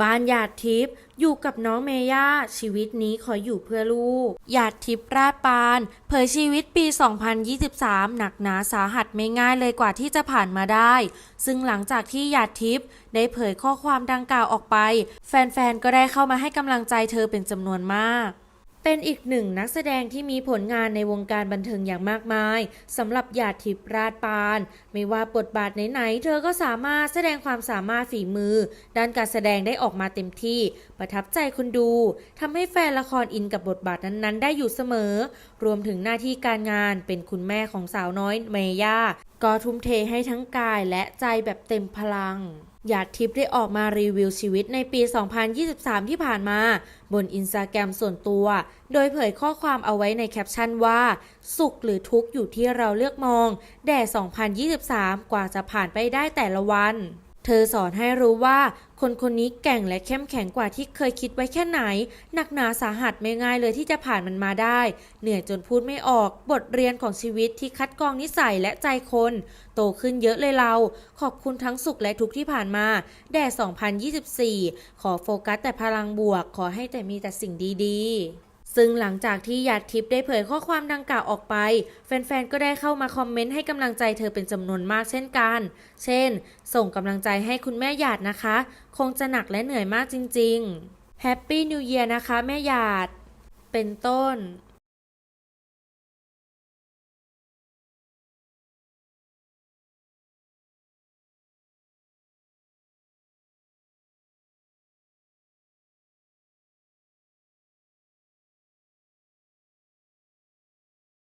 บ้านหยาดทิพย์อยู่กับน้องเมย่าชีวิตนี้ขออยู่เพื่อลูกหยาดทิพย์ราดปาน เผยชีวิตปี 2023 หนักหนาสาหัสไม่ง่ายเลยกว่าที่จะผ่านมาได้ ซึ่งหลังจากที่หยาดทิพย์ได้เผยข้อความดังกล่าวออกไป แฟนๆ ก็ได้เข้ามาให้กำลังใจเธอเป็นจำนวนมาก เป็นอีกหนึ่งนักแสดงที่มีผลงานในวงการบันเทิงอย่างมากมายสำหรับหยาดทิพย์ราชปาน ไม่ว่าบทบาทไหนๆเธอก็สามารถแสดงความสามารถฝีมือ ด้านการแสดงได้ออกมาเต็มที่ ประทับใจคนดูทำให้แฟนละครอินกับบทบาทนั้นๆ ได้อยู่เสมอ รวมถึงหน้าที่การงานเป็นคุณแม่ของสาวน้อยเมย่า ก็ทุ่มเทให้ทั้งกายและใจแบบเต็มพลัง หยาดทิพย์ได้ออกมารีวิวชีวิตในปี 2023 ที่ผ่านมา บนอินสตาแกรมส่วนตัว โดยเผยข้อความเอาไว้ในแคปชั่นว่า สุขหรือทุกข์อยู่ที่เราเลือกมอง แด่ 2023 กว่าจะผ่านไปได้แต่ละวัน เธอสอนให้รู้ว่าคนคนนี้แก่งและเข้มแข็งกว่าที่เคยคิดไว้แค่ไหน หนักหนาสาหัสไม่ง่ายเลยที่จะผ่านมันมาได้ เหนื่อยจนพูดไม่ออก บทเรียนของชีวิตที่คัดกรองนิสัยและใจคน โตขึ้นเยอะเลยเรา ขอบคุณทั้งสุขและทุกที่ผ่านมา แด่ 2024 ขอโฟกัสแต่พลังบวก ขอให้แต่มีแต่สิ่งดีๆ ซึ่งหลังจากที่หยาดทิพย์ได้เผยข้อความดังกล่าวออกไป แฟนๆ ก็ได้เข้ามาคอมเมนต์ให้กำลังใจเธอเป็นจำนวนมากเช่นกัน เช่น ส่งกำลังใจให้คุณแม่หยาดนะคะ คงจะหนักและเหนื่อยมากจริงๆ Happy New Year นะคะแม่หยาด เป็นต้น